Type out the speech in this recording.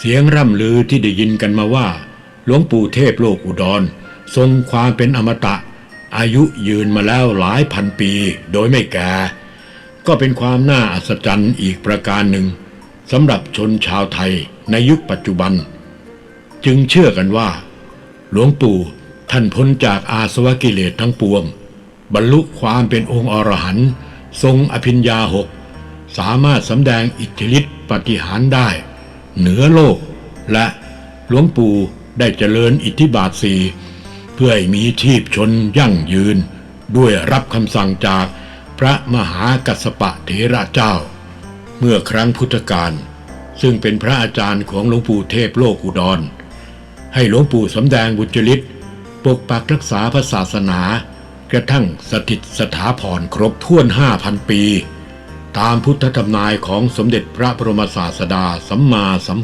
เสียงร่ำลือที่ได้ยินกันมาว่า หลวงปู่เทพโลกอุดร ทรงความเป็นอมตะ อายุยืนมาแล้วหลายพันปีโดยไม่แก่ก็เป็นความน่าอัศจรรย์อีกประการหนึ่งสำหรับชนชาวไทยในยุคปัจจุบัน จึงเชื่อกันว่า หลวงปู่ท่านพ้นจากอาสวะกิเลสทั้งปวง บรรลุความเป็นองค์อรหันต์ทรงอภิญญาหกสามารถสำแดงอิทธิฤทธิปฏิหารได้ เหนือโลก และหลวงปู่ได้เจริญอิทธิบาทสีเพื่อให้มีชีพชนยั่งยืน ด้วยรับคำสั่งจากพระมหากัสสปะเถระเจ้า เมื่อครั้งพุทธกาลซึ่งเป็นพระอาจารย์ของหลวงปู่เทพโลกอุดร ให้หลวงปู่สำแดงบุญจริตปกปักรักษาพระศาสนา กระทั่งสถิตสถาพรครบถ้วนห้าพันปี ตามพุทธธรรมนายของสมเด็จพระบรมศาสดาสัมมาสัม